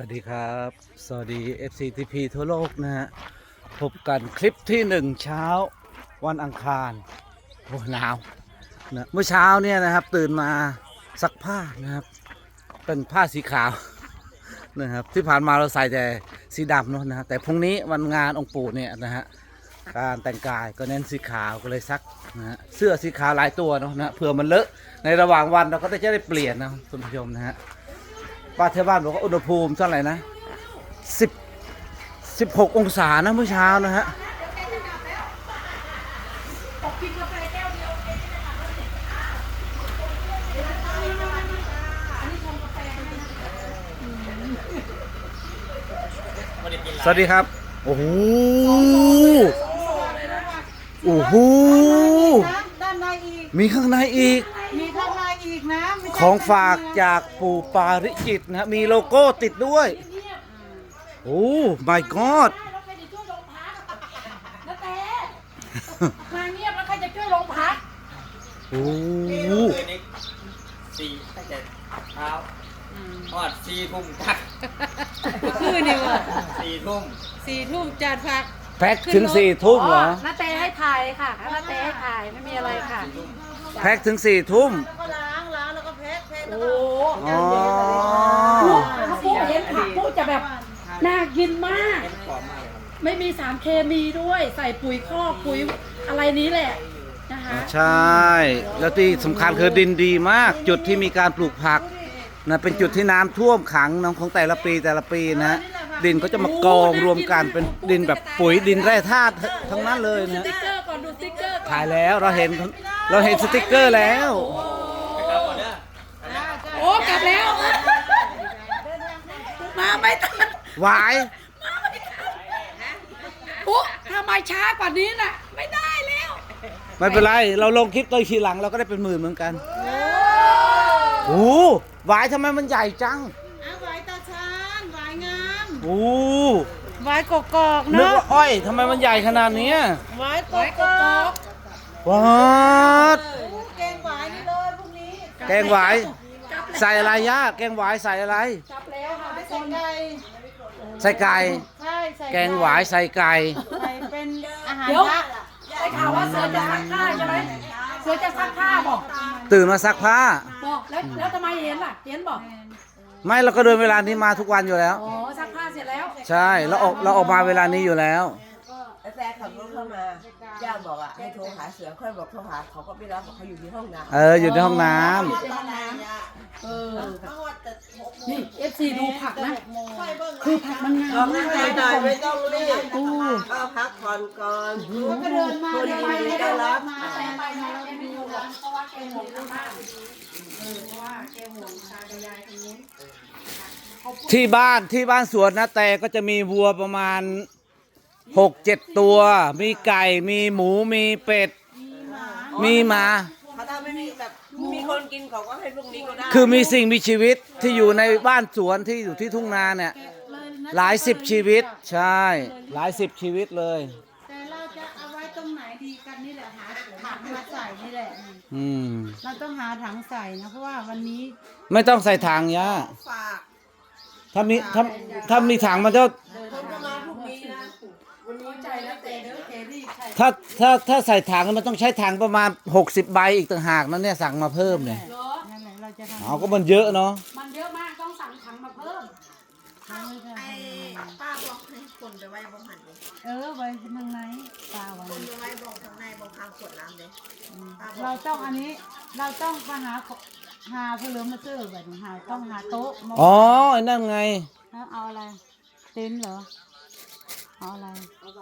สวัสดีครับ สวัสดี FCTP ทั่วโลกนะฮะ พบกันคลิปที่หนึ่งเช้าวันอังคาร โอ้หนาวนะเมื่อเช้าเนี่ยนะครับ ตื่นมาซักผ้านะครับ เป็นผ้าสีขาวนะครับ ที่ผ่านมาเราใส่แต่สีดำเนอะนะฮะแต่พรุ่งนี้วันงานองค์ปู่เนี่ยนะฮะ การแต่งกายก็เน้นสีขาวก็เลยซักนะฮะเสื้อสีขาวหลายตัวเนาะนะฮะเผื่อมันเลอะในระหว่างวันเราก็จะได้เปลี่ยนนะคุณผู้ชมนะฮะ ป้าเทวบ้านบอกว่าอุณหภูมิเท่าไหร่นะสิบสิบหกองศานะเมื่อเช้านะฮะสวัสดีครับ โอ้โหโอ้โหด้านในอีก มีข้างในอีก ของฝากจากปู่ปาริจิตนะฮะมีโลโก้ติดด้วย โอ้ my god แล้วใครจะช่วยลงพักนาแต่มาเงียบแล้วใครจะช่วยลงพักโอ้คืนนี้สี่ตั้งแต่เช้าทอดสี่ทุ่มทักคือนี่ว่ะสี่ทุ่มสี่ทุ่มจัดผักแพ็คถึงสี่ทุ่มเหรอนาแต่ให้ถ่ายค่ะนาแต่ให้ถ่ายไม่มีอะไรค่ะ แพ็คถึงสี่ทุ่ม ก็แพ็คแพ็คแล้วโอ้ก็อ๋อปุ๊ถ้าปุ๊เห็นผักปุ๊จะแบบน่ากินมากกรอบมากเลยครับไม่มีสารเคมีด้วย ใส่ปุ๋ยคอกปุ๋ยอะไรนี้แหละนะคะใช่ แล้วที่สำคัญคือดินดีมาก จุดที่มีการปลูกผักนะเป็นจุดที่น้ำท่วมขังน้ำของแต่ละปีแต่ละปีนะฮะดินก็จะมากองรวมกันเป็นดินแบบปุ๋ยดินแร่ธาตุทั้งนั้นเลยสนะติ๊กเกอร์ก่อนดูสติ๊กเกอร์ก่อนถ่ายแล้วเราเห็นเราเห็นสติกเกอร์แล้วไปกลับก่อนเด้อ โอ้กลับแล้ว มาไม่ทัน ห วายปุ๊ทำไมช้ากว่านี้น่ะ ไม่ได้แล้ว ไม่เป็นไร เราลงคลิปตัวทีหลังเราก็ได้เป็นหมื่นเหมือนกันโอ้หวายทำไมมันใหญ่จังอะไหวตาชานไหวงามโอ้ไหวกกอกนึกเนาะว่าอ้อยทำไมมันใหญ่ขนาดเนี้ยไหวกกอกว้าดแกงไหวนี่เลยพรุ่งนี้แกงหวาย ใส่อะไรย่าแกงหวายใส่อะไรกลับแล้วค่ะไม่ใส่ไก่ ใส่ไก่ใช่ใส่แกงหวายใส่ไก่ใส่เป็นอาหารเดี๋ยวพระได้ข่าวว่าเสือจะซักผ้าใช่ไหมเสือจะซักผ้าบอกตื่นมาซักผ้าบอกแล้วแล้วทำไมเห็นล่ะเห็นบอกไม่เราก็เดินเวลานี้มาทุกวันอยู่แล้วอ๋อซักผ้าเสร็จแล้ว ใช่เราออกเราออกมาเวลานี้อยู่แล้วแล้วแฟนขับรถเข้ามา ย่าบอกอะให้โทรหาเสือค่อยบอกโทรหาเขาก็ไม่รับบอกเขาอยู่ที่ห้องน้ำเอออยู่ในห้องน้ำเออนี่เอฟซีดูผักนะ คือผักมันงาลอมงนั่มางกใจเลยหน่อยไม่ต้องรีบอู้ก็พักผ่อนก่อนก็เดินมาคนเดินดีไปไม่เดิได้นรับมาแต่ไปไหนเราไม่รู้หรอกเพราะว่าแกห่วงทางบ้านเออเพราะว่าแกห่วงตากับยายคนนี้ที่บ้านที่บ้านสวนนะแต่ก็จะมีวัวประมาณ หกเจ็ดตัว มีไก่ มีหมู มีเป็ด มีหมา เขาถ้าไม่มีแบบมีคนกินเขาก็ให้พวกนี้ก็ได้คือมีสิ่งมีชีวิตที่อยู่ในบ้านสวนที่อยู่ที่ทุ่งนาเนี่ยหลายสิบชีวิต ใช่ หลายสิบชีวิตเลย แต่เราจะเอาไว้ตรงไหนดีกันนี่แหละหาถังมาใส่นี่แหละ อืม เราต้องหาถังใส่นะเพราะว่าวันนี้ไม่ต้องใส่ถังย่าฝาก ถ้ามีถ้าถ้ามีถังมันจะ คนก็มาพรุ่งนี้นะ ใจแล้วแต่เด้อแก รีบใช่ถ้าถ้าถ้าใส่ถังมันต้องใช้ถังประมาณ 60 ใบอีกต่างหากนะเนี่ยสั่งมาเพิ่มเนี่ยเหรอนั่นแหละเราจะทำเอาก็มันเยอะเนาะมันเยอะมากต้องสั่งถังมาเพิ่มป้าบอกให้คนไปไว้บอกหันเลยเออไว้เมืองไหนตาไว้คนไปไว้บอกข้างในบอกข้างขวดน้ำเลยป้าบเราอกต้องอันนี้เราต้องมาหาขหาเพื่อเหลือมาซื้อแบบนี้หาต้องหาโต๊ะมาอ๋อไอ้นั่นไง แล้วเอาอะไรเต็นท์เหรอ เอาอะไร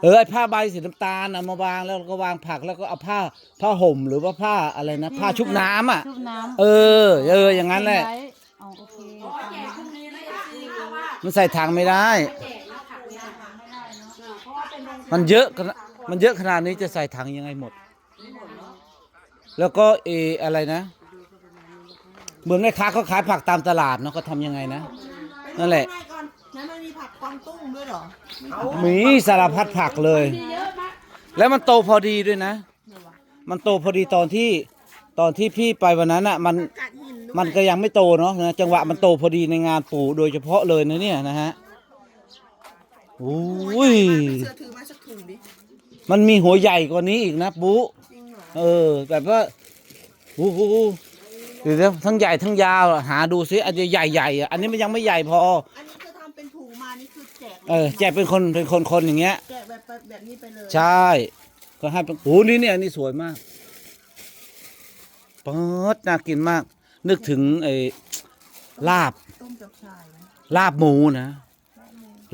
เออไอ้ผ้าใบสีน้ำตาลเอามาวางแล้วก็วางผักแล้วก็เอาผ้าผ้าห่มหรือว่าผ้าอะไรนะผ้าชุบน้ำอะ ชุบน้ำเออ เออ อย่างนั้นแหละ ไว้เอาโอเคโอ้ยแจกพรุ่งนี้นะเอฟซีค่ะว่ามันใส่ถังไม่ได้แจกนะผักเนี่ยไม่ได้เนาะเพราะว่าเป็นโรงมันเยอะขนาดมันเยอะขนาดนี้จะใส่ถังยังไงหมด แล้วก็เอออะไรนะ เหมือนแม่ค้าเขาขายผักตามตลาดเนาะก็ทำยังไงนะ นั่นแหละไม่ก่อนนั้นมันมี ผักกวางตุ้งด้วยเหรอมีสารพัดผักเลยมีเยอะมากแล้วมันโตพอดีด้วยนะ มันโตพอดีตอนที่ตอนที่พี่ไปวันนั้นอะมันกัดหินด้วยมันก็ยังไม่โตเนาะนะจังหวะมันโตพอดีในงานปู่โดยเฉพาะเลยนะเนี่ยนะฮะโอ้ยเสื้อถือมาสักถุงดิมันมีหัวใหญ่กว่านี้อีกนะปุ๊จริงเหรอเออแบบว่าโอ้โหเดี๋ยวทั้งใหญ่ทั้งยาวอะหาดูซิอันใหญ่ใหญ่ๆอะอันนี้มันยังไม่ใหญ่พอ อันนี้คือทำเป็ นถุงมานี่คือแจกเออแจกเป็นคนเป็นคนคนอย่างเงี้ย แจกแบบแบบนี้ไปเลยใช่ ก็ให้เป็นโอ้นี่เนี่ยอันนี่สวยมากเปิดน่ากินมาก นึกถึงไอ้ลาบ ต้มจับชายนะลาบหมูนะ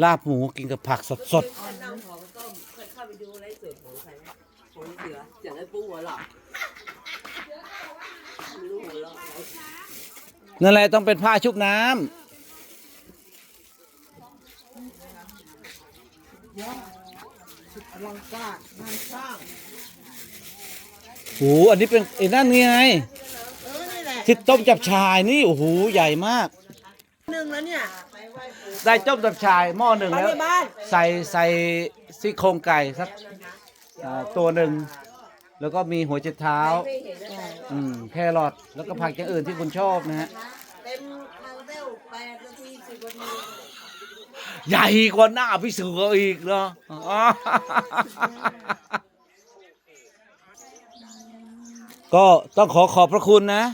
ลาบหมูกินกับผักสดสดนั่งของต้มเคยเข้าไปดูไลฟ์สดของใครไหมของเสือเสียงไอ้ปูหัวหลอกไม่รู้หัวหลอกไหน ๆนั่นแหละต้องเป็นผ้าชุบน้ำ อลังการงานสร้างโอ้โหอันนี้เป็นไอ้นั่นไงเออนี่แหละที่ต้มจับชายนี่โอ้โหใหญ่มาก หนึ่งแล้วเนี่ยได้ต้มจับชายหม้อหนึ่งไปแล้ว ในบ้านใส่ใส่ซี่โครงไก่สักอ่าตัวหนึ่ง แล้วก็มีหัวเจ็ดเท้า อืมแครอทแล้วก็ผักอย่างอื่นที่คุณชอบนะฮะ เต็มทางเร็วแปดนาทีสิบนาที ใหญ่กว่าหน้าพี่เสืออีกเนาะอ๋อก็ต้องขอขอบพระคุณนะ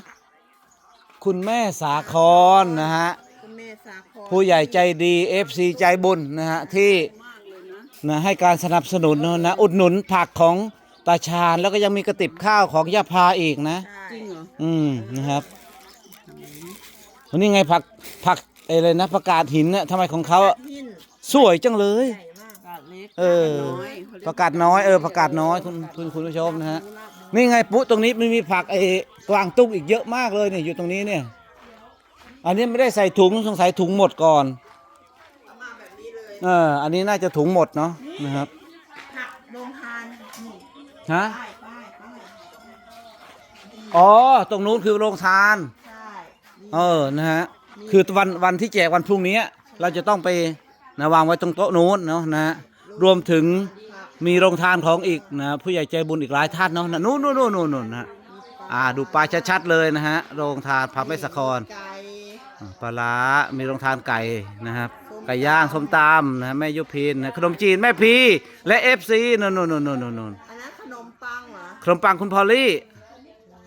คุณแม่สาครนะฮะ คุณแม่สาครผู้ใหญ่ใจดี FC ใจบุญนะฮะ ที่นะให้การสนับสนุนนะนะอุดหนุนผักของตาชาญแล้วก็ยังมีกระติบข้าวของยาพาอีกนะ จริงเหรอ อืมนะครับวันนี้ไงผักผัก อะไรนะประกาศหินน่ะทำไมของเขาอะหินสวยจังเลย ใหญ่มากกาดเล็กเออน้อยเขาเรียประกาศน้อยเออประกาศน้อยคุณคุณคุณผู้ชมนะฮะนี่ไงปุ๊ตรงนี้มันมีผักไอ้กวางตุ้งอีกเยอะมากเลยเนี่ยอยู่ตรงนี้เนี่ย อันนี้ไม่ได้ใส่ถุงสงสัยถุงหมดก่อนเอามาแบบนี้เลยเอออันนี้น่าจะถุงหมดเนาะนะครับผักโรงทานนี่ฮะป้ายป้ายป้ายอ๋อตรงนู้นคือโรงทาน ใช่นี่เออนะฮะ คือวันวันที่แจกวันพรุ่งนี้เราจะต้องไปนะวางไว้ตรงโต๊ะนู้นเนาะนะฮะรวมถึงผักมีโรงทานของอีกนะผู้ใหญ่ใจบุญอีกหลายท่านเนาะนะนู่นนู่นนู่นนู่นนู่นนะฮะอ่าดูปลาชัดๆเลยนะฮะโรงทานผักแม่สะครไก่อ่าปลาร้ามีโรงทานไก่นะครับไก่ย่างส้มตำนะฮะแม่ยุพินนะขนมจีนแม่พีและเอฟซีนู่นนู่นนู่นนู่นนู่นอันนั้นขนมปังเหรอขนมปังคุณพอลลี่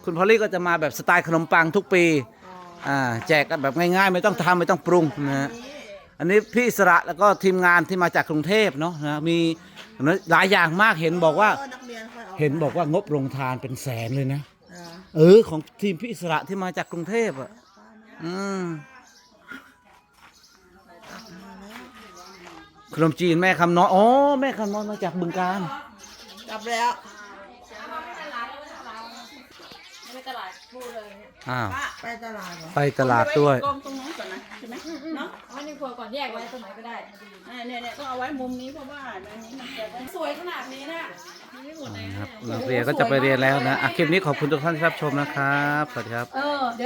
คุณพอลลี่ก็จะมาแบบสไตล์ขนมปังทุกปี อ๋ออ่าแจกกันแบบง่ายๆ ไม่ต้องทำไม่ต้องปรุงนะฮะนี่อันนี้พี่อิสระแล้วก็ทีมงานที่มาจากกรุงเทพเนาะนะมีหลายอย่างมากเห็นบอกว่า นักเรียนค่อยเอาเห็นบอกว่างบโรงทานเป็นแสนเลยนะเหรอเออ ของทีมพี่อิสระที่มาจากกรุงเทพอะ อืมขนมจีนแม่คำน้อยอ๋อแม่คำน้อยมาจากบึงการ กลับแล้ว อ้าว ป้าไปตลาดเหรอไปตลาดด้วย กองตรงนู้นก่อนนะใช่ไหมเนาะเอาไว้ในครัวก่อนแยกไว้ตรงไหนก็ได้อ่าเนี่ยเนี่ยต้องเอาไว้มุมนี้เพราะว่าอันนี้มันจะได้สวยขนาดนี้นะไม่หมดเลยนะครับนักเรียนก็จะไปเรียนแล้วนะอะคลิปนี้ขอบคุณทุกท่านที่รับชมนะครับ สวัสดีครับ เออเดี๋ยว